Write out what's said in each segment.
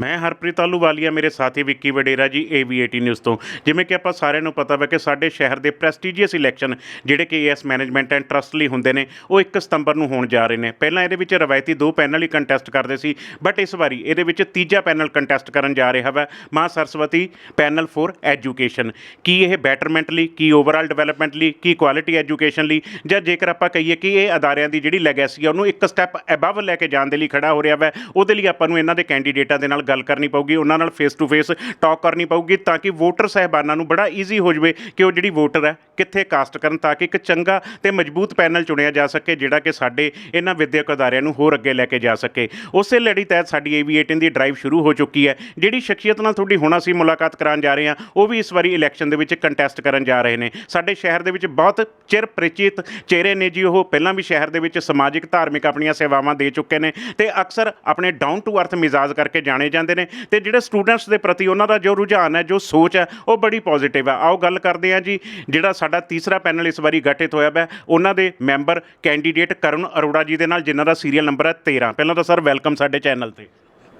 ਮੈਂ ਹਰਪ੍ਰੀਤ ਆਲੂਵਾਲੀਆ ਮੇਰੇ ਸਾਥੀ ਵਿੱਕੀ ਵਡੇਰਾ ਜੀ AV18 ਨਿਊਜ਼ ਤੋਂ। ਜਿਵੇਂ ਕਿ ਆਪਾਂ ਸਾਰਿਆਂ ਨੂੰ ਪਤਾ ਵਾ ਕਿ ਸਾਡੇ ਸ਼ਹਿਰ ਦੇ ਪ੍ਰੈਸਟੀਜੀਅਸ ਇਲੈਕਸ਼ਨ ਜਿਹੜੇ ਕਿ ਏਐਸ ਮੈਨੇਜਮੈਂਟ ਐਂਡ ਟਰਸਟ ਲਈ ਹੁੰਦੇ ਨੇ, ਉਹ 1 ਸਤੰਬਰ ਨੂੰ ਹੋਣ ਜਾ ਰਹੇ ਨੇ। ਪਹਿਲਾਂ ਇਹਦੇ ਵਿੱਚ ਰਵਾਇਤੀ ਦੋ ਪੈਨਲ ਹੀ ਕੰਟੈਸਟ ਕਰਦੇ ਸੀ ਬਟ ਇਸ ਵਾਰੀ ਇਹਦੇ ਵਿੱਚ ਤੀਜਾ ਪੈਨਲ ਕੰਟੈਸਟ ਕਰਨ ਜਾ ਰਿਹਾ ਵਾ, ਮਾਂ ਸਰਸਵਤੀ ਪੈਨਲ ਫੋਰ ਐਜੂਕੇਸ਼ਨ ਕੀ ਇਹ ਬੈਟਰਮੈਂਟ ਲਈ, ਕੀ ਓਵਰਆਲ ਡਿਵੈਲਪਮੈਂਟ ਲਈ, ਕੀ ਕੁਆਲਿਟੀ ਐਜੂਕੇਸ਼ਨ ਲਈ? ਜਾਂ ਜੇਕਰ ਆਪਾਂ ਕਹੀਏ ਕਿ ਇਹ ਅਦਾਰਿਆਂ ਦੀ ਜਿਹੜੀ ਲੈਗੇਸੀ ਆ, ਉਹਨੂੰ ਇੱਕ ਸਟੈਪ ਅਬਵ ਲੈ ਕੇ ਜਾਣ ਦੇ ਲਈ ਖੜਾ ਹੋ ਰਿਹਾ ਵਾ, ਉਹਦੇ ਲਈ ਆਪਾਂ ਨੂੰ ਇਹਨਾਂ ਦੇ ਕੈਂਡੀਡੇਟਾਂ ਦੇ ਨਾਲ ਗੱਲ ਕਰਨੀ ਪਊਗੀ, ਉਹਨਾਂ ਨਾਲ ਫੇਸ ਟੂ ਫੇਸ ਟਾਕ ਕਰਨੀ ਪਊਗੀ ਤਾਂ ਕਿ ਵੋਟਰ ਸਹਿਬਾਨਾਂ ਨੂੰ ਬੜਾ ਈਜ਼ੀ ਹੋ ਜਵੇ ਕਿ ਉਹ ਜਿਹੜੀ ਵੋਟਰ ਹੈ ਕਿੱਥੇ ਕਾਸਟ ਕਰਨ ਤਾਂ ਕਿ ਇੱਕ ਚੰਗਾ ਤੇ ਮਜ਼ਬੂਤ ਪੈਨਲ ਚੁਣਿਆ ਜਾ ਸਕੇ, ਜਿਹੜਾ ਕਿ ਸਾਡੇ ਇਹਨਾਂ ਵਿਦਿਅਕ ਅਦਾਰਿਆਂ ਨੂੰ ਹੋਰ ਅੱਗੇ ਲੈ ਕੇ ਜਾ ਸਕੇ। ਉਸੇ ਲੜੀ ਤਹਿਤ ਸਾਡੀ AV18 ਦੀ ਡਰਾਈਵ ਸ਼ੁਰੂ ਹੋ ਚੁੱਕੀ ਹੈ, ਜਿਹੜੀ ਸ਼ਖਸੀਅਤ ਨਾਲ ਤੁਹਾਡੀ ਹੁਣ ਅਸੀਂ ਮੁਲਾਕਾਤ ਕਰਾਉਣ ਜਾ ਰਹੇ ਹਾਂ, ਉਹ ਵੀ ਇਸ ਵਾਰੀ ਇਲੈਕਸ਼ਨ ਦੇ ਵਿੱਚ ਕੰਟੈਸਟ ਕਰਨ ਜਾ ਰਹੇ ਨੇ। ਸਾਡੇ ਸ਼ਹਿਰ ਦੇ ਵਿੱਚ ਬਹੁਤ ਚਿਰ ਪਰਿਚਿਤ ਚਿਹਰੇ ਨੇ ਜੀ, ਉਹ ਪਹਿਲਾਂ ਵੀ ਸ਼ਹਿਰ ਦੇ ਵਿੱਚ ਸਮਾਜਿਕ, ਧਾਰਮਿਕ ਆਪਣੀਆਂ ਸੇਵਾਵਾਂ ਦੇ ਚੁੱਕੇ ਨੇ ਤੇ ਅਕਸਰ ਆਪਣੇ ਡਾਊਨ ਟੂ ਅਰਥ ਮਿਜ਼ਾਜ ਕਰਕੇ ਜਾਣੇ ਜਾਂਦੇ ਨੇ ਤੇ ਜਿਹੜੇ ਸਟੂਡੈਂਟਸ ਦੇ ਪ੍ਰਤੀ ਉਹਨਾਂ ਦਾ ਜੋ ਰੁਝਾਨ ਹੈ, ਜੋ ਸੋਚ ਹੈ, ਉਹ ਬੜੀ ਪੋਜ਼ਿਟਿਵ ਹੈ। ਆਓ ਗੱਲ ਕਰਦੇ ਹਾਂ ਜੀ, ਜਿਹੜਾ ਸਾਡਾ ਤੀਸਰਾ ਪੈਨਲ ਇਸ ਵਾਰੀ ਗਠਿਤ ਹੋਇਆ ਹੈ ਉਹਨਾਂ ਦੇ ਮੈਂਬਰ ਕੈਂਡੀਡੇਟ ਕਰੁਣ ਅਰੋੜਾ ਜੀ ਦੇ ਨਾਲ, ਜਿਨ੍ਹਾਂ ਦਾ ਸੀਰੀਅਲ ਨੰਬਰ ਹੈ 13 ਪਹਿਲਾਂ ਤਾਂ ਸਰ, ਵੈਲਕਮ ਸਾਡੇ ਚੈਨਲ ਤੇ।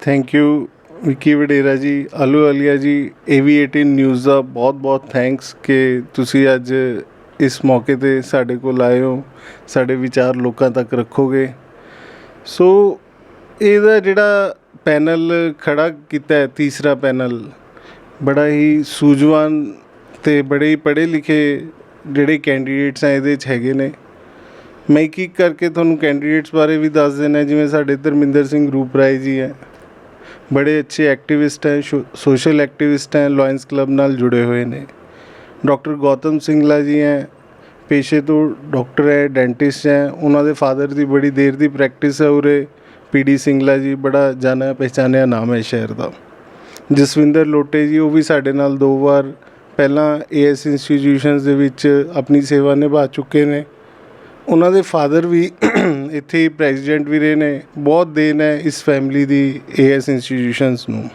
ਥੈਂਕ ਯੂ ਵਿਕੀ ਵਡੇਰਾ ਜੀ ਆਲੂ ਅਲੀਆ ਜੀ AV18 ਨਿਊਜ਼ ਦਾ ਬਹੁਤ-ਬਹੁਤ ਥੈਂਕਸ ਕਿ ਤੁਸੀਂ ਅੱਜ ਇਸ ਮੌਕੇ ਤੇ ਸਾਡੇ ਕੋਲ ਆਏ ਹੋ, ਸਾਡੇ ਵਿਚਾਰ ਲੋਕਾਂ ਤੱਕ ਰੱਖੋਗੇ। ਸੋ ਇਹਦਾ ਜਿਹੜਾ ਪੈਨਲ ਖੜਾ ਕੀਤਾ ਹੈ, ਤੀਸਰਾ ਪੈਨਲ, ਬੜਾ ਹੀ ਸੂਝਵਾਨ ਤੇ ਬੜੇ ਹੀ ਪੜ੍ਹੇ ਲਿਖੇ ਜਿਹੜੇ ਕੈਂਡੀਡੇਟਸ ਆ ਇਹਦੇ 'ਚ ਹੈਗੇ ਨੇ। ਮੈਂ ਇੱਕ ਇੱਕ ਕਰਕੇ ਤੁਹਾਨੂੰ ਕੈਂਡੀਡੇਟਸ ਬਾਰੇ ਵੀ ਦੱਸ ਦੇਣਾ ਜਿਵੇਂ ਸਾਡੇ ਧਰਮਿੰਦਰ ਸਿੰਘ ਰੂਪ ਰਾਏ ਜੀ ਹੈ। ਬੜੇ ਅੱਛੇ ਐਕਟਿਵਿਸਟ ਹੈ ਸੋਸ਼ਲ ਐਕਟਿਵਿਸਟ ਹੈ ਲਾਇਨਸ ਕਲੱਬ ਨਾਲ ਜੁੜੇ ਹੋਏ ਨੇ। ਡਾਕਟਰ ਗੌਤਮ ਸਿੰਘਲਾ ਜੀ ਹੈ, ਪੇਸ਼ੇ ਤੋਂ ਡਾਕਟਰ ਹੈ, ਡੈਂਟਿਸਟ ਹੈ, ਉਹਨਾਂ ਦੇ ਫਾਦਰ ਦੀ ਬੜੀ ਦੇਰ ਦੀ ਪ੍ਰੈਕਟਿਸ ਹੈ ਉਰੇ। ਪੀਡੀ ਸਿੰਘਲਾ ਜੀ ਬੜਾ ਜਾਣਿਆ ਪਹਿਚਾਨਿਆ ਨਾਮ ਹੈ ਸ਼ਹਿਰ ਦਾ। ਜਸਵਿੰਦਰ ਲੋਟੇ ਜੀ, ਉਹ ਵੀ ਸਾਡੇ ਨਾਲ ਦੋ ਵਾਰ ਪਹਿਲਾਂ ਏਐਸ ਇੰਸਟੀਟਿਊਸ਼ਨਸ ਦੇ ਵਿੱਚ ਆਪਣੀ ਸੇਵਾ ਨਿਭਾ ਚੁੱਕੇ ਨੇ। ਉਹਨਾਂ ਦੇ ਫਾਦਰ ਵੀ ਇੱਥੇ ਪ੍ਰੈਜ਼ੀਡੈਂਟ ਵੀ ਰਹੇ ਨੇ। ਬਹੁਤ ਦੇਣ ਹੈ ਇਸ ਫੈਮਿਲੀ ਦੀ ਏਐਸ ਇੰਸਟੀਟਿਊਸ਼ਨਸ ਨੂੰ।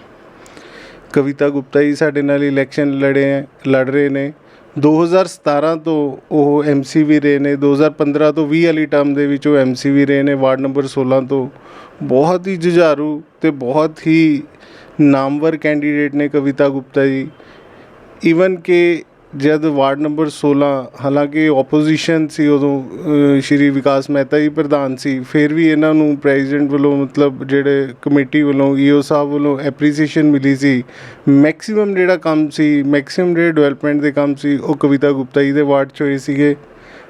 ਕਵਿਤਾ ਗੁਪਤਾ ਜੀ ਸਾਡੇ ਨਾਲ ਇਲੈਕਸ਼ਨ ਲੜੇ ਹੈ, ਲੜ ਰਹੇ ਨੇ। 2017 ਤੋਂ ਉਹ ਐਮਸੀ ਵੀ ਰਹੇ ਨੇ। 2015 ਤੋਂ 20 ਵਾਲੀ ਟਰਮ ਦੇ ਵਿੱਚ ਉਹ ਐਮਸੀ ਵੀ ਰਹੇ ਨੇ। ਵਾਰਡ ਨੰਬਰ 16 ਤੋਂ। ਬਹੁਤ ਹੀ ਜੁਝਾਰੂ ਤੇ ਬਹੁਤ ਹੀ ਨਾਮਵਰ ਕੈਂਡੀਡੇਟ ਨੇ ਕਵਿਤਾ ਗੁਪਤਾ ਜੀ। ਈਵਨ ਕਿ ਜਦ ਵਾਰਡ ਨੰਬਰ 16 ਹਾਲਾਂਕਿ ਆਪੋਜੀਸ਼ਨ ਸੀ ਉਦੋਂ ਸ਼੍ਰੀ ਵਿਕਾਸ ਮਹਿਤਾ ਜੀ ਪ੍ਰਧਾਨ ਸੀ, ਫਿਰ ਵੀ ਇਹਨਾਂ ਨੂੰ ਪ੍ਰੈਜ਼ੀਡੈਂਟ ਵੱਲੋਂ ਮਤਲਬ ਜਿਹੜੇ ਕਮੇਟੀ ਵੱਲੋਂ ਈਓ ਸਾਹਿਬ ਵੱਲੋਂ ਐਪਰੀਸੀਏਸ਼ਨ ਮਿਲੀ ਸੀ। ਮੈਕਸਿਮਮ ਜਿਹੜਾ ਕੰਮ ਸੀ ਮੈਕਸਿਮਮ ਜਿਹੜੇ ਡਿਵੈਲਪਮੈਂਟ ਦੇ ਕੰਮ ਸੀ, ਉਹ ਕਵਿਤਾ ਗੁਪਤਾ ਜੀ ਦੇ ਵਾਰਡ 'ਚ ਹੋਏ ਸੀਗੇ।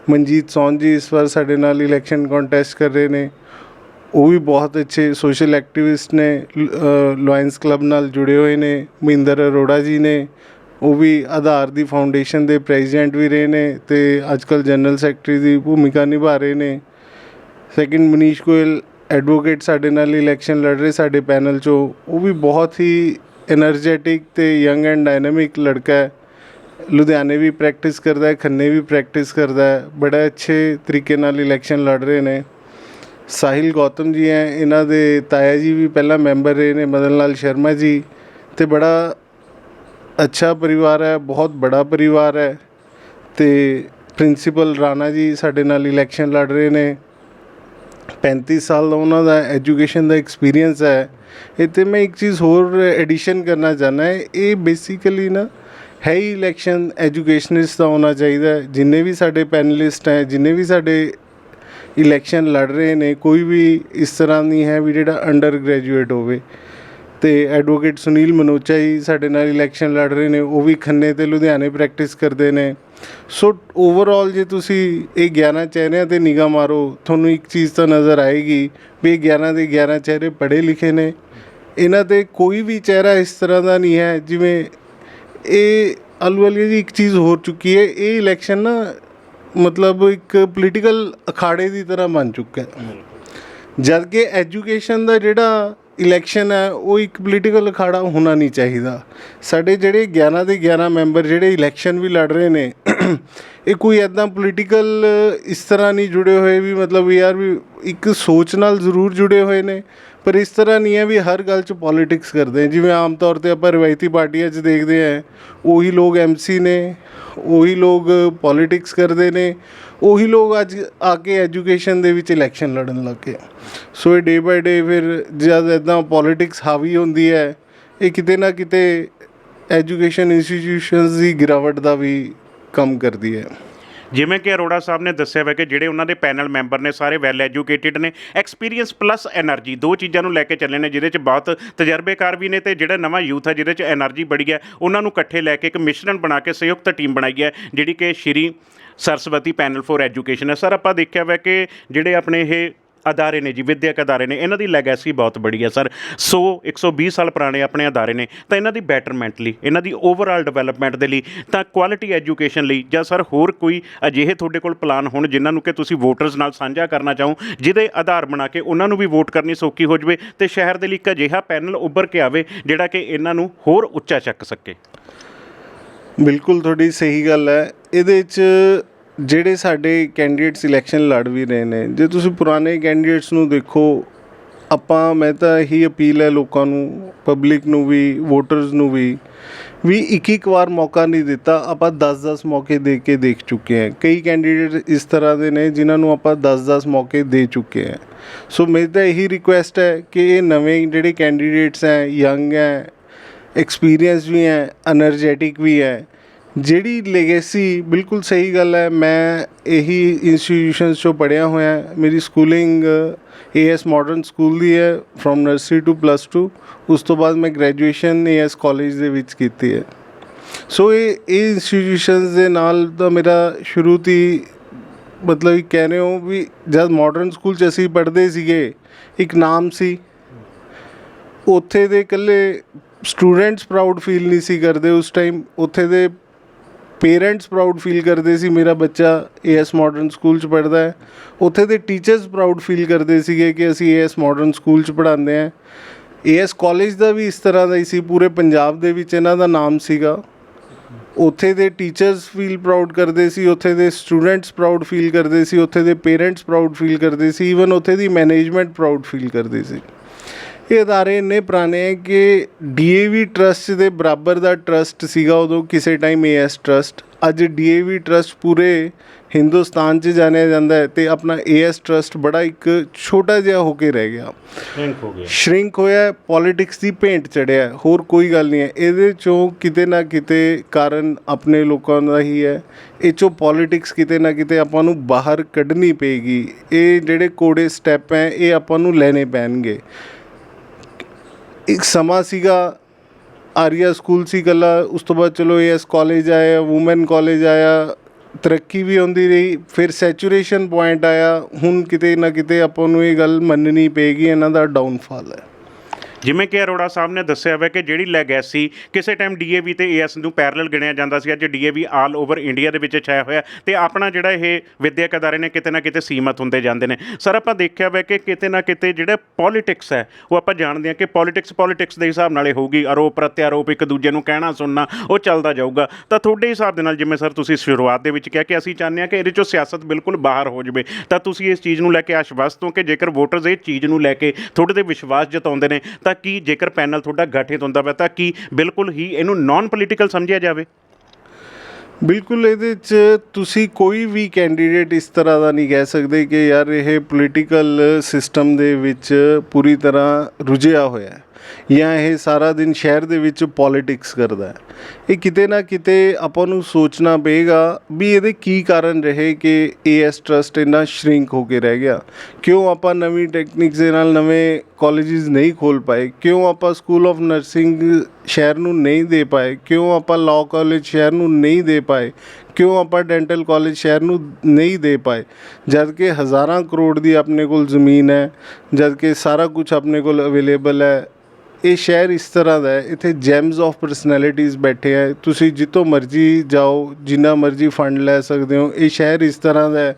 ਮਨਜੀਤ ਸੌਨ ਜੀ ਇਸ ਵਾਰ ਸਾਡੇ ਨਾਲ ਇਲੈਕਸ਼ਨ ਕੰਟੈਸਟ ਕਰ ਰਹੇ ਨੇ। ਉਹ ਵੀ ਬਹੁਤ ਅੱਛੇ ਸੋਸ਼ਲ ਐਕਟਿਵਿਸਟ ਨੇ ਲਾਇਨਸ ਕਲੱਬ ਨਾਲ ਜੁੜੇ ਹੋਏ ਨੇ। ਮਹਿੰਦਰ ਅਰੋੜਾ ਜੀ ਨੇ। ਉਹ ਵੀ ਆਧਾਰ ਦੀ ਫਾਊਂਡੇਸ਼ਨ ਦੇ ਪ੍ਰੈਜ਼ੀਡੈਂਟ ਵੀ ਰਹੇ ਨੇ ਤੇ ਅੱਜਕੱਲ ਜਨਰਲ ਸੈਕਟਰੀ ਦੀ ਭੂਮਿਕਾ ਨਿਭਾ ਰਹੇ ਨੇ। ਸੈਕਿੰਡ ਮਨੀਸ਼ ਗੋਇਲ ਐਡਵੋਕੇਟ ਸਾਡੇ ਨਾਲ ਇਲੈਕਸ਼ਨ ਲੜ ਰਹੇ ਸਾਡੇ ਪੈਨਲ 'ਚੋਂ। ਉਹ ਵੀ ਬਹੁਤ ਹੀ એનર્ਜੈਟਿਕ ਤੇ ਯੰਗ ਐਂਡ ਡਾਇਨਾਮਿਕ ਲੜਕਾ ਹੈ। ਲੁਧਿਆਣੇ ਵੀ ਪ੍ਰੈਕਟਿਸ ਕਰਦਾ ਹੈ, ਖੰਨੇ ਵੀ ਪ੍ਰੈਕਟਿਸ ਕਰਦਾ ਹੈ। ਬੜਾ ਅੱਛੇ ਤਰੀਕੇ ਨਾਲ ਇਲੈਕਸ਼ਨ ਲੜ ਰਹੇ ਨੇ। ਸਾਹਿਲ ਗੌਤਮ ਜੀ ਹੈ, ਇਹਨਾਂ ਦੇ ਤਾਇਆ ਜੀ ਵੀ ਪਹਿਲਾਂ ਮੈਂਬਰ ਰਹੇ ਨੇ, ਮਦਨ ਲਾਲ ਸ਼ਰਮਾ ਜੀ। ਤੇ ਬੜਾ ਅੱਛਾ ਪਰਿਵਾਰ ਹੈ, ਬਹੁਤ ਬੜਾ ਪਰਿਵਾਰ ਹੈ ਅਤੇ ਪ੍ਰਿੰਸੀਪਲ ਰਾਣਾ ਜੀ ਸਾਡੇ ਨਾਲ ਇਲੈਕਸ਼ਨ ਲੜ ਰਹੇ ਨੇ। 35 ਸਾਲ ਦਾ ਉਹਨਾਂ ਦਾ ਐਜੂਕੇਸ਼ਨ ਦਾ ਐਕਸਪੀਰੀਅੰਸ ਹੈ। ਇੱਥੇ ਮੈਂ ਇੱਕ ਚੀਜ਼ ਹੋਰ ਐਡੀਸ਼ਨ ਕਰਨਾ ਚਾਹੁੰਦਾ ਹੈ, ਇਹ ਬੇਸਿਕਲੀ ਨਾ ਹੈ ਹੀ ਇਲੈਕਸ਼ਨ ਐਜੂਕੇਸ਼ਨਿਸਟ ਦਾ ਹੋਣਾ ਚਾਹੀਦਾ ਜਿੰਨੇ ਵੀ ਸਾਡੇ ਪੈਨਲਿਸਟ ਹੈ, ਜਿੰਨੇ ਵੀ ਸਾਡੇ ਇਲੈਕਸ਼ਨ ਲੜ ਰਹੇ ਨੇ, ਕੋਈ ਵੀ ਇਸ ਤਰ੍ਹਾਂ ਨਹੀਂ ਹੈ ਵੀ ਜਿਹੜਾ ਅੰਡਰ ਗ੍ਰੈਜੂਏਟ ਹੋਵੇ। ਤੇ ਐਡਵੋਕੇਟ ਸੁਨੀਲ ਮਨੋਚਾ ਜੀ ਸਾਡੇ ਨਾਲ ਇਲੈਕਸ਼ਨ ਲੜ ਰਹੇ ਨੇ ਉਹ ਵੀ ਖੰਨੇ ਤੇ ਲੁਧਿਆਣੇ ਪ੍ਰੈਕਟਿਸ ਕਰਦੇ ਨੇ। ਸੋ ਓਵਰਆਲ ਜੇ ਤੁਸੀਂ ਇਹ 11 ਚਿਹਰਿਆਂ ਤੇ ਨਿਗਾਹ ਮਾਰੋ ਤੁਹਾਨੂੰ ਇੱਕ ਚੀਜ਼ ਤਾਂ ਨਜ਼ਰ ਆਏਗੀ ਵੀ ਇਹ 11 ਦੇ 11 ਚਿਹਰੇ ਪੜ੍ਹੇ ਲਿਖੇ ਨੇ। ਇਹਨਾਂ ਤੇ ਕੋਈ ਵੀ ਚਿਹਰਾ ਇਸ ਤਰ੍ਹਾਂ ਦਾ ਨਹੀਂ ਹੈ ਜਿਵੇਂ ਇਹ ਆਲੂ ਵਾਲੀ ਜੀ ਇੱਕ ਚੀਜ਼ ਹੋ ਚੁੱਕੀ ਹੈ ਇਹ ਇਲੈਕਸ਼ਨ ਨਾ ਮਤਲਬ ਇੱਕ ਪੋਲੀਟੀਕਲ ਅਖਾੜੇ ਦੀ ਤਰ੍ਹਾਂ ਬਣ ਚੁੱਕਾ ਹੈ। ਜਦ ਕਿ ਐਜੂਕੇਸ਼ਨ ਦਾ ਜਿਹੜਾ ਇਲੈਕਸ਼ਨ ਹੈ, ਉਹ ਇੱਕ ਪੋਲੀਟੀਕਲ ਅਖਾੜਾ ਹੋਣਾ ਨਹੀਂ ਚਾਹੀਦਾ। ਸਾਡੇ ਜਿਹੜੇ 11 ਦੇ 11 ਮੈਂਬਰ ਜਿਹੜੇ ਇਲੈਕਸ਼ਨ ਵੀ ਲੜ ਰਹੇ ਨੇ, ਇਹ ਕੋਈ ਐਦਾਂ ਪੋਲੀਟੀਕਲ ਇਸ ਤਰ੍ਹਾਂ ਨਹੀਂ ਜੁੜੇ ਹੋਏ ਵੀ ਮਤਲਬ ਯਾਰ ਵੀ ਇੱਕ ਸੋਚ ਨਾਲ ਜ਼ਰੂਰ ਜੁੜੇ ਹੋਏ ਨੇ, ਪਰ ਇਸ ਤਰ੍ਹਾਂ ਨਹੀਂ ਹੈ ਵੀ ਹਰ ਗੱਲ 'ਚ ਪੋਲਿਟਿਕਸ ਕਰਦੇ ਜਿਵੇਂ ਆਮ ਤੌਰ ਤੇ ਆਪਾਂ ਰਵਾਇਤੀ ਪਾਰਟੀਆਂ 'ਚ ਦੇਖਦੇ ਆ, ਉਹੀ ਲੋਕ ਐਮਸੀ ਨੇ ਉਹੀ ਲੋਕ ਪੋਲਿਟਿਕਸ ਕਰਦੇ ਨੇ, ਉਹੀ ਲੋਕ ਅੱਜ ਆ ਕੇ ਐਜੂਕੇਸ਼ਨ ਦੇ ਵਿੱਚ ਇਲੈਕਸ਼ਨ ਲੜਨ ਲੱਗ ਗਏ ਸੋ ਇਹ ਡੇ ਬਾਈ ਡੇ ਫਿਰ ਜਦ ਇਦਾਂ ਪੋਲਿਟਿਕਸ ਹਾਵੀ ਹੁੰਦੀ ਹੈ, ਇਹ ਕਿਤੇ ਨਾ ਕਿਤੇ ਐਜੂਕੇਸ਼ਨ ਇੰਸਟੀਟਿਊਸ਼ਨਸ ਦੀ ਗਿਰਾਵਟ ਦਾ ਵੀ ਕੰਮ ਕਰਦੀ ਹੈ। ਜਿਵੇਂ ਕਿ ਅਰੋੜਾ ਸਾਹਿਬ ਨੇ ਦੱਸਿਆ ਹੋਇਆ ਕਿ ਜਿਹੜੇ ਉਹਨਾਂ ਦੇ ਪੈਨਲ ਮੈਂਬਰ ਨੇ ਸਾਰੇ ਵੈਲ ਐਜੂਕੇਟਿਡ ਨੇ ਐਕਸਪੀਰੀਅੰਸ ਪਲੱਸ એનર્ਜੀ ਦੋ ਚੀਜ਼ਾਂ ਨੂੰ ਲੈ ਕੇ ਚੱਲੇ ਨੇ, ਜਿਹਦੇ 'ਚ ਬਹੁਤ ਤਜਰਬੇਕਾਰ ਵੀ ਨੇ ਤੇ ਜਿਹੜਾ ਨਵਾਂ ਯੂਥ ਹੈ ਜਿਹਦੇ 'ਚ એનર્ਜੀ ਬੜੀ ਹੈ, ਉਹਨਾਂ ਨੂੰ ਇਕੱਠੇ ਲੈ ਕੇ ਇੱਕ ਮਿਸ਼ਰਣ ਬਣਾ ਕੇ ਸੰਯੁਕਤ ਟੀਮ ਬਣਾਈ ਹੈ, ਜਿਹੜੀ ਕਿ Shri Saraswati panel for education ਹੈ। ਸਰ ਆਪਾਂ ਦੇਖਿਆ ਹੋਇਆ ਕਿ ਜਿਹੜੇ ਆਪਣੇ ਇਹ ਅਦਾਰੇ ਨੇ ਜੀ, ਵਿਦਿਅਕ ਅਦਾਰੇ ਨੇ, ਇਹਨਾਂ ਦੀ ਲੈਗੇਸੀ ਬਹੁਤ ਬੜੀ ਹੈ, ਸਰ। 100 120 ਸਾਲ ਪੁਰਾਣੇ ਆਪਣੇ ਅਦਾਰੇ ਨੇ, ਤਾਂ ਇਹਨਾਂ ਦੀ ਬੈਟਰਮੈਂਟ ਲਈ, ਇਹਨਾਂ ਦੀ ਓਵਰਆਲ ਡਿਵੈਲਪਮੈਂਟ ਦੇ ਲਈ, ਤਾਂ ਕੁਆਲਿਟੀ ਐਜੂਕੇਸ਼ਨ ਲਈ, ਜਾਂ ਸਰ, ਹੋਰ ਕੋਈ ਅਜਿਹੇ ਤੁਹਾਡੇ ਕੋਲ ਪਲਾਨ ਹੋਣ ਜਿਨ੍ਹਾਂ ਨੂੰ ਕਿ ਤੁਸੀਂ ਵੋਟਰਸ ਨਾਲ ਸਾਂਝਾ ਕਰਨਾ ਚਾਹੋ, ਜਿਹਦੇ ਆਧਾਰ ਬਣਾ ਕੇ ਉਹਨਾਂ ਨੂੰ ਵੀ ਵੋਟ ਕਰਨੀ ਸੌਖੀ ਹੋ ਜਾਵੇ ਤੇ ਸ਼ਹਿਰ ਦੇ ਲਈ ਇੱਕ ਅਜਿਹਾ ਪੈਨਲ ਉੱਭਰ ਕੇ ਆਵੇ, ਜਿਹੜਾ ਕਿ ਇਹਨਾਂ ਨੂੰ ਹੋਰ ਉੱਚਾ ਚੱਕ ਸਕੇ। ਬਿਲਕੁਲ ਤੁਹਾਡੀ ਸਹੀ ਗੱਲ ਹੈ। ਇਹਦੇ 'ਚ ਜਿਹੜੇ ਸਾਡੇ ਕੈਂਡੀਡੇਟਸ ਇਲੈਕਸ਼ਨ ਲੜ ਵੀ ਰਹੇ ਨੇ, ਜੇ ਤੁਸੀਂ ਪੁਰਾਣੇ ਕੈਂਡੀਡੇਟਸ ਨੂੰ ਦੇਖੋ, ਆਪਾਂ, ਮੈਂ ਤਾਂ ਇਹੀ ਅਪੀਲ ਹੈ ਲੋਕਾਂ ਨੂੰ ਪਬਲਿਕ ਨੂੰ ਵੀ ਵੋਟਰਸ ਨੂੰ ਵੀ ਵੀ ਇੱਕ ਇੱਕ ਵਾਰ ਮੌਕਾ ਨਹੀਂ ਦਿੱਤਾ, ਆਪਾਂ 10-10 ਮੌਕੇ ਦੇ ਕੇ ਦੇਖ ਚੁੱਕੇ ਹਾਂ। ਕਈ ਕੈਂਡੀਡੇਟ ਇਸ ਤਰ੍ਹਾਂ ਦੇ ਨੇ ਜਿਨ੍ਹਾਂ ਨੂੰ ਆਪਾਂ 10-10 ਮੌਕੇ ਦੇ ਚੁੱਕੇ ਹਾਂ। ਸੋ ਮੇਰੀ ਤਾਂ ਇਹੀ ਰਿਕੁਐਸਟ ਹੈ ਕਿ ਇਹ ਨਵੇਂ ਜਿਹੜੇ ਕੈਂਡੀਡੇਟਸ ਹੈ ਯੰਗ ਹੈ ਐਕਸਪੀਰੀਅੰਸ ਵੀ ਹੈ એનર્ਜੈਟਿਕ ਵੀ ਹੈ ਜਿਹੜੀ ਲੈਗੇਸੀ ਬਿਲਕੁਲ ਸਹੀ ਗੱਲ ਹੈ, ਮੈਂ ਇਹੀ ਇੰਸਟੀਟਿਊਸ਼ਨਸ ਚੋਂ ਪੜ੍ਹਿਆ ਹੋਇਆ ਮੇਰੀ ਸਕੂਲਿੰਗ ਏਐਸ ਮਾਡਰਨ ਸਕੂਲ ਦੀ ਹੈ ਫਰੋਮ ਨਰਸਰੀ ਟੂ ਪਲੱਸ 2 ਉਸ ਤੋਂ ਬਾਅਦ ਮੈਂ ਗ੍ਰੈਜੂਏਸ਼ਨ ਏਐਸ ਕਾਲਜ ਦੇ ਵਿੱਚ ਕੀਤੀ ਹੈ। ਸੋ ਇਹ ਇਹ ਇੰਸਟੀਟਿਊਸ਼ਨਸ ਦੇ ਨਾਲ ਤਾਂ ਮੇਰਾ ਸ਼ੁਰੂ ਤੋਂ ਹੀ ਮਤਲਬ ਕਹਿ ਰਹੇ ਹੋ ਵੀ ਜਦ ਮਾਡਰਨ ਸਕੂਲ 'ਚ ਅਸੀਂ ਪੜ੍ਹਦੇ ਸੀਗੇ, ਇੱਕ ਨਾਮ ਸੀ। ਉੱਥੇ ਦੇ ਇਕੱਲੇ ਸਟੂਡੈਂਟਸ ਪ੍ਰਾਊਡ ਫੀਲ ਨਹੀਂ ਸੀ ਕਰਦੇ ਉਸ ਟਾਈਮ ਉੱਥੇ ਦੇ ਪੇਰੈਂਟਸ ਪ੍ਰਾਊਡ ਫੀਲ ਕਰਦੇ ਸੀ। ਮੇਰਾ ਬੱਚਾ ਏਐਸ ਮਾਡਰਨ ਸਕੂਲ 'ਚ ਪੜ੍ਹਦਾ ਹੈ। ਉੱਥੇ ਦੇ ਟੀਚਰਸ ਪ੍ਰਾਊਡ ਫੀਲ ਕਰਦੇ ਸੀਗੇ ਕਿ ਅਸੀਂ ਏਐਸ ਮਾਡਰਨ ਸਕੂਲ 'ਚ ਪੜ੍ਹਾਉਂਦੇ ਹਾਂ। ਏਐਸ ਕਾਲਜ ਦਾ ਵੀ ਇਸ ਤਰ੍ਹਾਂ ਦਾ ਹੀ ਸੀ। ਪੂਰੇ ਪੰਜਾਬ ਦੇ ਵਿੱਚ ਇਹਨਾਂ ਦਾ ਨਾਮ ਸੀਗਾ। ਉੱਥੇ ਦੇ ਟੀਚਰਸ ਫੀਲ ਪ੍ਰਾਊਡ ਕਰਦੇ ਸੀ। ਉੱਥੇ ਦੇ ਸਟੂਡੈਂਟਸ ਪ੍ਰਾਊਡ ਫੀਲ ਕਰਦੇ ਸੀ। ਉੱਥੇ ਦੇ ਪੇਰੈਂਟਸ ਪ੍ਰਾਊਡ ਫੀਲ ਕਰਦੇ ਸੀ। ਈਵਨ ਉੱਥੇ ਦੀ ਮੈਨੇਜਮੈਂਟ ਪ੍ਰਾਊਡ ਫੀਲ ਕਰਦੇ ਸੀ। ਇਹ ਅਦਾਰੇ ਇੰਨੇ ਪੁਰਾਣੇ ਹੈ ਕਿ ਡੀਏਵੀ ਟਰਸਟ ਦੇ ਬਰਾਬਰ ਦਾ ਟਰਸਟ ਸੀਗਾ ਉਦੋਂ ਕਿਸੇ ਟਾਈਮ ਏਐਸ ਟਰਸਟ ਅੱਜ ਡੀਏਵੀ ਟਰਸਟ ਪੂਰੇ ਹਿੰਦੁਸਤਾਨ 'ਚ ਜਾਣਿਆ ਜਾਂਦਾ ਹੈ ਤੇ ਆਪਣਾ ਏਐਸ ਟਰਸਟ ਬੜਾ ਇੱਕ ਛੋਟਾ ਜਿਹਾ ਹੋ ਕੇ ਰਹਿ ਗਿਆ। ਥੈਂਕ ਹੋ ਗਿਆ। ਸ਼ਰਿੰਕ ਹੋਇਆ ਪੋਲਿਟਿਕਸ ਦੀ ਭੇਂਟ ਚੜਿਆ ਹੋਰ ਕੋਈ ਗੱਲ ਨਹੀਂ ਹੈ। ਇਹਦੇ ਚੋਂ ਕਿਤੇ ਨਾ ਕਿਤੇ ਕਾਰਨ ਆਪਣੇ ਲੋਕਾਂ ਦਾ ਹੀ ਹੈ। ਇਹ ਚੋਂ ਪੋਲਿਟਿਕਸ ਕਿਤੇ ਨਾ ਕਿਤੇ ਆਪਾਂ ਨੂੰ ਬਾਹਰ ਕੱਢਣੀ ਪਏਗੀ। ਇਹ ਜਿਹੜੇ ਕੋੜੇ ਸਟੈਪ ਹੈ ਇਹ ਆਪਾਂ ਨੂੰ ਲੈਣੇ ਪੈਣਗੇ। ਇੱਕ ਸਮਾਂ ਸੀਗਾ, ਆਰੀਆ ਸਕੂਲ ਸੀ ਗੱਲਾ ਉਸ ਤੋਂ ਬਾਅਦ ਚਲੋ ਏਐਸ ਕਾਲਜ ਆਇਆ ਔਮਨ ਕਾਲਜ ਆਇਆ, ਤਰੱਕੀ ਵੀ ਹੁੰਦੀ ਰਹੀ, ਫਿਰ ਸੈਚੂਰੇਸ਼ਨ ਪੁਆਇੰਟ ਆਇਆ, ਹੁਣ ਕਿਤੇ ਨਾ ਕਿਤੇ ਆਪਾਂ ਨੂੰ ਇਹ ਗੱਲ ਮੰਨਣੀ ਪਏਗੀ, ਇਹਨਾਂ ਦਾ ਡਾਊਨਫਾਲ ਹੈ। ਜਿਵੇਂ ਕਿ ਅਰੋੜਾ ਸਾਹਿਬ ਨੇ ਦੱਸਿਆ ਹੋਇਆ ਕਿ ਜਿਹੜੀ ਲੈਗੇਸੀ ਕਿਸੇ ਟਾਈਮ ਡੀਏਵੀ ਤੇ ਏਐਸ ਨੂੰ ਪੈਰਲਲ ਗਿਣਿਆ ਜਾਂਦਾ ਸੀ, ਅੱਜ ਡੀਏਵੀ ਆਲ ਓਵਰ ਇੰਡੀਆ ਦੇ ਵਿੱਚ ਛਾਇਆ ਹੋਇਆ ਤੇ ਆਪਣਾ ਜਿਹੜਾ ਇਹ ਵਿਦਿਅਕ ਅਦਾਰੇ ਨੇ ਕਿਤੇ ਨਾ ਕਿਤੇ ਸੀਮਤ ਹੁੰਦੇ ਜਾਂਦੇ ਨੇ। ਸਰ ਆਪਾਂ ਦੇਖਿਆ ਹੋਇਆ ਕਿ ਕਿਤੇ ਨਾ ਕਿਤੇ ਜਿਹੜਾ ਪੋਲਿਟਿਕਸ ਹੈ, ਉਹ ਆਪਾਂ ਜਾਣਦੇ ਹਾਂ ਕਿ ਪੋਲਿਟਿਕਸ ਪੋਲਿਟਿਕਸ ਦੇ ਹਿਸਾਬ ਨਾਲ ਇਹ ਹੋਊਗੀ। ਆਰੋਪ, ਪ੍ਰਤਿਆਰੋਪ ਇੱਕ ਦੂਜੇ ਨੂੰ ਕਹਿਣਾ, ਸੁਣਨਾ, ਉਹ ਚੱਲਦਾ ਜਾਊਗਾ। ਤਾਂ ਤੁਹਾਡੇ ਹਿਸਾਬ ਦੇ ਨਾਲ ਜਿਵੇਂ ਸਰ ਤੁਸੀਂ ਸ਼ੁਰੂਆਤ ਦੇ ਵਿੱਚ ਕਿਹਾ ਕਿ ਅਸੀਂ ਚਾਹੁੰਦੇ ਹਾਂ ਕਿ ਇਹਦੇ ਚੋਂ ਸਿਆਸਤ ਬਿਲਕੁਲ ਬਾਹਰ ਹੋ ਜਾਵੇ, ਤਾਂ ਤੁਸੀਂ ਇਸ ਚੀਜ਼ ਨੂੰ ਲੈ ਕੇ ਆਸ਼ਵਸਤ ਹੋ ਕਿ ਜੇਕਰ ਵੋਟਰਸ ਇਹ ਚੀਜ਼ ਨੂੰ ਲੈ ਕੇ ਤੁਹਾਡੇ ਤੇ ਵਿਸ਼ਵਾਸ ਜਤਾਉਂਦੇ ਨੇ, ਤਾਂ ਕਿ ਜੇਕਰ ਪੈਨਲ ਤੁਹਾਡਾ ਗਠਿਤ ਹੁੰਦਾ ਵਾ ਤਾਂ ਕਿ ਬਿਲਕੁਲ ਹੀ ਇਹਨੂੰ ਨਾਨ ਪੋਲੀਟੀਕਲ ਸਮਝਿਆ ਜਾਵੇ? ਬਿਲਕੁਲ, ਇਹਦੇ 'ਚ ਤੁਸੀਂ ਕੋਈ ਵੀ ਕੈਂਡੀਡੇਟ ਇਸ ਤਰ੍ਹਾਂ ਦਾ ਨਹੀਂ ਕਹਿ ਸਕਦੇ ਕਿ ਯਾਰ ਇਹ ਪੋਲੀਟੀਕਲ ਸਿਸਟਮ ਦੇ ਵਿੱਚ ਪੂਰੀ ਤਰ੍ਹਾਂ ਰੁਝਿਆ ਹੋਇਆ ਹੈ। ਜਾਂ ਇਹ ਸਾਰਾ ਦਿਨ ਸ਼ਹਿਰ ਦੇ ਵਿੱਚ ਪੋਲਿਟਿਕਸ ਕਰਦਾ ਹੈ। ਇਹ ਕਿਤੇ ਨਾ ਕਿਤੇ ਆਪਾਂ ਨੂੰ ਸੋਚਣਾ ਪਏਗਾ ਵੀ ਇਹਦੇ ਕੀ ਕਾਰਨ ਰਹੇ ਕਿ ਏਐਸ ਟਰਸਟ ਇੰਨਾ ਸ਼ਰਿੰਕ ਹੋ ਕੇ ਰਹਿ ਗਿਆ। ਕਿਉਂ ਆਪਾਂ ਨਵੀਂ ਟੈਕਨੀਕਸ ਦੇ ਨਾਲ ਨਵੇਂ ਕਾਲਜਸ ਨਹੀਂ ਖੋਲ ਪਾਏ? ਕਿਉਂ ਆਪਾਂ ਸਕੂਲ ਆਫ ਨਰਸਿੰਗ ਸ਼ਹਿਰ ਨੂੰ ਨਹੀਂ ਦੇ ਪਾਏ? ਕਿਉਂ ਆਪਾਂ ਲਾਅ ਕਾਲਜ ਸ਼ਹਿਰ ਨੂੰ ਨਹੀਂ ਦੇ ਪਾਏ? ਕਿਉਂ ਆਪਾਂ ਡੈਂਟਲ ਕਾਲਜ ਸ਼ਹਿਰ ਨੂੰ ਨਹੀਂ ਦੇ ਪਾਏ? ਜਦ ਕਿ ਹਜ਼ਾਰਾਂ ਕਰੋੜ ਦੀ ਆਪਣੇ ਕੋਲ ਜ਼ਮੀਨ ਹੈ ਜਦ ਕਿ ਸਾਰਾ ਕੁਝ ਆਪਣੇ ਕੋਲ ਅਵੇਲੇਬਲ ਹੈ ਇਹ ਸ਼ਹਿਰ ਇਸ ਤਰ੍ਹਾਂ ਦਾ ਹੈ ਇੱਥੇ ਜੈਮਸ ਆਫ ਪਰਸਨੈਲਿਟੀਜ਼ ਬੈਠੇ ਹੈ ਤੁਸੀਂ ਜਿੱਥੋਂ ਮਰਜ਼ੀ ਜਾਓ ਜਿੰਨਾ ਮਰਜ਼ੀ ਫੰਡ ਲੈ ਸਕਦੇ ਹੋ ਇਹ ਸ਼ਹਿਰ ਇਸ ਤਰ੍ਹਾਂ ਦਾ ਹੈ।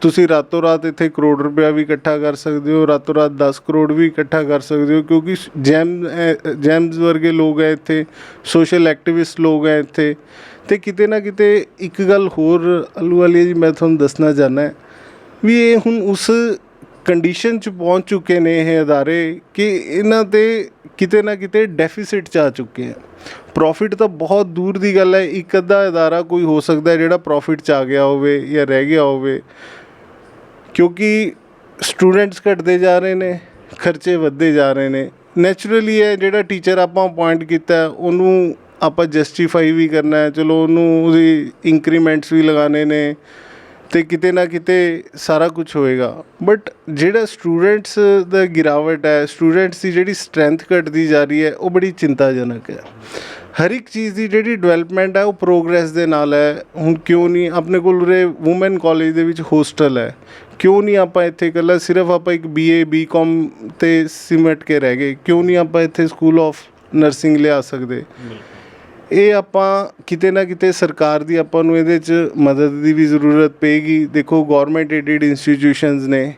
ਤੁਸੀਂ ਰਾਤੋਂ ਰਾਤ ਇੱਥੇ ਕਰੋੜ ਰੁਪਇਆ ਵੀ ਇਕੱਠਾ ਕਰ ਸਕਦੇ ਹੋ ਰਾਤੋਂ ਰਾਤ 10 ਕਰੋੜ ਵੀ ਇਕੱਠਾ ਕਰ ਸਕਦੇ ਹੋ ਕਿਉਂਕਿ ਜੈਮ ਅਹ, ਜੈਮਸ ਵਰਗੇ ਲੋਕ ਹੈ ਇੱਥੇ ਸੋਸ਼ਲ ਐਕਟਿਵਿਸਟ ਲੋਕ ਹੈ ਇੱਥੇ। ਤੇ ਕਿਤੇ ਨਾ ਕਿਤੇ ਇੱਕ ਗੱਲ ਹੋਰ ਅਲੂ ਵਾਲੀ ਜੀ ਮੈਂ ਤੁਹਾਨੂੰ ਦੱਸਣਾ ਚਾਹੁੰਦਾ ਵੀ ਇਹ ਹੁਣ ਉਸ ਕੰਡੀਸ਼ਨ 'ਚ ਪਹੁੰਚ ਚੁੱਕੇ ਨੇ ਇਹ ਅਦਾਰੇ ਕਿ ਇਹਨਾਂ ਤੇ ਕਿਤੇ ਨਾ ਕਿਤੇ ਡੈਫਿਸਿਟ 'ਚ ਆ ਚੁੱਕੇ ਆ। ਪ੍ਰੋਫਿਟ ਤਾਂ ਬਹੁਤ ਦੂਰ ਦੀ ਗੱਲ ਹੈ। ਇੱਕ ਅੱਧਾ ਅਦਾਰਾ ਕੋਈ ਹੋ ਸਕਦਾ ਹੈ ਜਿਹੜਾ ਪ੍ਰੋਫਿਟ 'ਚ ਆ ਗਿਆ ਹੋਵੇ ਜਾਂ ਰਹਿ ਗਿਆ ਹੋਵੇ। ਕਿਉਂਕਿ ਸਟੂਡੈਂਟਸ ਘਟਦੇ ਜਾ ਰਹੇ ਨੇ, ਖਰਚੇ ਵੱਧਦੇ ਜਾ ਰਹੇ ਨੇ। ਨੈਚੁਰਲੀ ਹੈ ਜਿਹੜਾ ਟੀਚਰ ਆਪਾਂ ਅਪਾਇੰਟ ਕੀਤਾ, ਉਹਨੂੰ ਆਪਾਂ ਜਸਟੀਫਾਈ ਵੀ ਕਰਨਾ ਹੈ। ਚਲੋ ਉਹਨੂੰ ਉਹਦੀ ਇੰਕਰੀਮੈਂਟਸ ਵੀ ਲਗਾਉਣੇ ਨੇ। ਤੇ ਕਿਤੇ ਨਾ ਕਿਤੇ ਸਾਰਾ ਕੁਝ ਹੋਏਗਾ। ਬਟ ਜਿਹੜਾ ਸਟੂਡੈਂਟਸ ਦਾ ਗਿਰਾਵਟ ਹੈ ਸਟੂਡੈਂਟਸ ਦੀ ਜਿਹੜੀ ਸਟਰੈਂਥ ਘਟਦੀ ਜਾ ਰਹੀ ਹੈ, ਉਹ ਬੜੀ ਚਿੰਤਾਜਨਕ ਹੈ। ਹਰ ਇੱਕ ਚੀਜ਼ ਦੀ ਜਿਹੜੀ ਡਿਵੈਲਪਮੈਂਟ ਹੈ, ਉਹ ਪ੍ਰੋਗਰੈਸ ਦੇ ਨਾਲ ਹੈ। ਹੁਣ ਕਿਉਂ ਨਹੀਂ ਆਪਣੇ ਕੋਲ ਉਰੇ ਔਮਨ ਕਾਲਜ ਦੇ ਵਿੱਚ ਹੋਸਟਲ ਹੈ? ਕਿਉਂ ਨਹੀਂ ਆਪਾਂ ਇੱਥੇ ਇਕੱਲਾ ਸਿਰਫ ਆਪਾਂ ਇੱਕ ਬੀਏ ਬੀਕਾਮ ਤੇ ਸਿਮਟ ਕੇ ਰਹਿ ਗਏ? ਕਿਉਂ ਨਹੀਂ ਆਪਾਂ ਇੱਥੇ ਸਕੂਲ ਆਫ ਨਰਸਿੰਗ ਲਿਆ ਸਕਦੇ? ਇਹ ਆਪਾਂ ਕਿਤੇ ਨਾ ਕਿਤੇ ਸਰਕਾਰ ਦੀ ਆਪਾਂ ਨੂੰ ਇਹਦੇ 'ਚ ਮਦਦ ਦੀ ਵੀ ਜ਼ਰੂਰਤ ਪਏਗੀ ਦੇਖੋ ਗਵਰਨਮੈਂਟ ਏਡਡ ਇੰਸਟੀਟਿਊਸ਼ਨਸ ਨੇ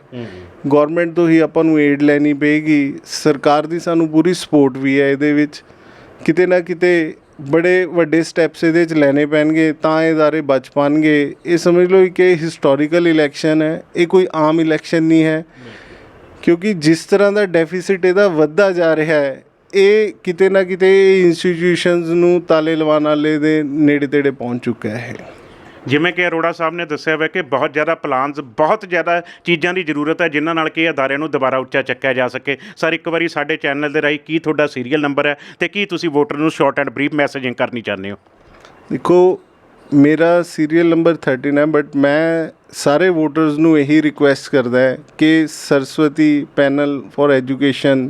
ਗਵਰਨਮੈਂਟ ਤੋਂ ਹੀ ਆਪਾਂ ਨੂੰ ਏਡ ਲੈਣੀ ਪਏਗੀ ਸਰਕਾਰ ਦੀ ਸਾਨੂੰ ਪੂਰੀ ਸਪੋਰਟ ਵੀ ਹੈ ਇਹਦੇ ਵਿੱਚ ਕਿਤੇ ਨਾ ਕਿਤੇ ਬੜੇ ਵੱਡੇ ਸਟੈਪਸ ਇਹਦੇ 'ਚ ਲੈਣੇ ਪੈਣਗੇ ਤਾਂ ਇਹ ادارے ਬਚ ਪਾਣਗੇ ਇਹ ਸਮਝ ਲਓ ਕਿ ਹਿਸਟੋਰੀਕਲ ਇਲੈਕਸ਼ਨ ਹੈ ਇਹ ਕੋਈ ਆਮ ਇਲੈਕਸ਼ਨ ਨਹੀਂ ਹੈ ਕਿਉਂਕਿ ਜਿਸ ਤਰ੍ਹਾਂ ਦਾ ਡੈਫਿਸਿਟ ਇਹਦਾ ਵੱਧਦਾ ਜਾ ਰਿਹਾ ਹੈ ਇਹ ਕਿਤੇ ਨਾ ਕਿਤੇ ਇੰਸਟੀਟਿਊਸ਼ਨਸ ਨੂੰ ਤਾਲੇ ਲਵਾਉਣ ਵਾਲੇ ਦੇ ਨੇੜੇ ਤੇੜੇ ਪਹੁੰਚ ਚੁੱਕਾ ਹੈ। ਜਿਵੇਂ ਕਿ ਅਰੋੜਾ ਸਾਹਿਬ ਨੇ ਦੱਸਿਆ ਹੋਇਆ ਕਿ ਬਹੁਤ ਜ਼ਿਆਦਾ ਪਲਾਨਸ ਬਹੁਤ ਜ਼ਿਆਦਾ ਚੀਜ਼ਾਂ ਦੀ ਜ਼ਰੂਰਤ ਹੈ ਜਿਨ੍ਹਾਂ ਨਾਲ ਕਿ ਇਹ ਅਦਾਰਿਆਂ ਨੂੰ ਦੁਬਾਰਾ ਉੱਚਾ ਚੱਕਿਆ ਜਾ ਸਕੇ। ਸਰ ਇੱਕ ਵਾਰੀ ਸਾਡੇ ਚੈਨਲ ਦੇ ਰਾਹੀਂ ਕੀ ਤੁਹਾਡਾ ਸੀਰੀਅਲ ਨੰਬਰ ਹੈ ਤੇ ਕੀ ਤੁਸੀਂ ਵੋਟਰ ਨੂੰ ਸ਼ਾਰਟ ਐਂਡ ਬਰੀਫ ਮੈਸੇਜਿੰਗ ਕਰਨੀ ਚਾਹੁੰਦੇ ਹੋ? ਦੇਖੋ ਮੇਰਾ ਸੀਰੀਅਲ ਨੰਬਰ 13 ਹੈ ਬਟ ਮੈਂ ਸਾਰੇ ਵੋਟਰਸ ਨੂੰ ਇਹੀ ਰਿਕੁਐਸਟ ਕਰਦਾ ਹੈ ਕਿ ਸਰਸਵਤੀ ਪੈਨਲ ਫॉर ਐਜੂਕੇਸ਼ਨ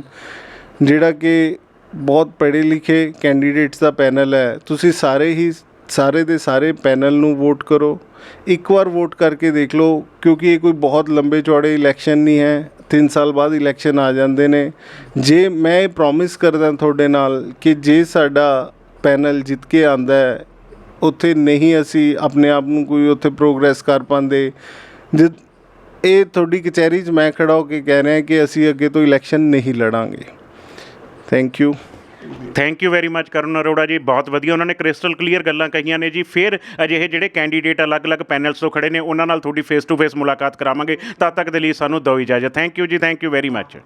ਜਿਹੜਾ ਕਿ ਬਹੁਤ ਪੜ੍ਹੇ ਲਿਖੇ ਕੈਂਡੀਡੇਟਸ ਦਾ ਪੈਨਲ ਹੈ, ਤੁਸੀਂ ਸਾਰੇ ਹੀ ਸਾਰੇ ਦੇ ਸਾਰੇ ਪੈਨਲ ਨੂੰ ਵੋਟ ਕਰੋ। ਇੱਕ ਵਾਰ ਵੋਟ ਕਰਕੇ ਦੇਖ ਲਓ, ਕਿਉਂਕਿ ਇਹ ਕੋਈ ਬਹੁਤ ਲੰਬੇ ਚੌੜੇ ਇਲੈਕਸ਼ਨ ਨਹੀਂ ਹੈ 3 ਸਾਲ ਬਾਅਦ ਇਲੈਕਸ਼ਨ ਆ ਜਾਂਦੇ ਨੇ। ਜੇ ਮੈਂ ਇਹ ਪ੍ਰੋਮਿਸ ਕਰਦਾ ਤੁਹਾਡੇ ਨਾਲ ਕਿ ਜੇ ਸਾਡਾ ਪੈਨਲ ਜਿੱਤ ਕੇ ਆਂਦਾ ਹੈ, ਉੱਥੇ ਨਹੀਂ ਅਸੀਂ ਆਪਣੇ ਆਪ ਨੂੰ ਕੋਈ ਉੱਥੇ ਪ੍ਰੋਗਰੈਸ ਕਰ ਪਾਉਂਦੇ। ਜਿ ਇਹ ਤੁਹਾਡੀ ਕਚਹਿਰੀ 'ਚ ਮੈਂ ਖੜਾ ਹੋ ਕੇ ਕਹਿ ਰਿਹਾ ਕਿ ਅਸੀਂ ਅੱਗੇ ਤੋਂ ਇਲੈਕਸ਼ਨ ਨਹੀਂ ਲੜਾਂਗੇ। Thank you thank you very much Karan Arora ji ਬਹੁਤ ਵਧੀਆ ਉਹਨਾਂ ਨੇ ਕ੍ਰਿਸਟਲ ਕਲੀਅਰ ਗੱਲਾਂ ਕਹੀਆਂ ਨੇ ਜੀ ਫਿਰ ਅਜਿਹੇ ਜਿਹੜੇ ਕੈਂਡੀਡੇਟ ਅਲੱਗ-ਅਲੱਗ ਪੈਨਲਸ ਤੋਂ ਖੜੇ ਨੇ ਉਹਨਾਂ ਨਾਲ ਤੁਹਾਡੀ ਫੇਸ ਟੂ ਫੇਸ ਮੁਲਾਕਾਤ ਕਰਾਵਾਂਗੇ ਤਦ ਤੱਕ ਦੇ ਲਈ ਸਾਨੂੰ ਦਿਓ ਇਜਾਜ਼ਤ ਥੈਂਕ ਯੂ ਜੀ ਥੈਂਕ ਯੂ ਵੈਰੀ ਮੱਚ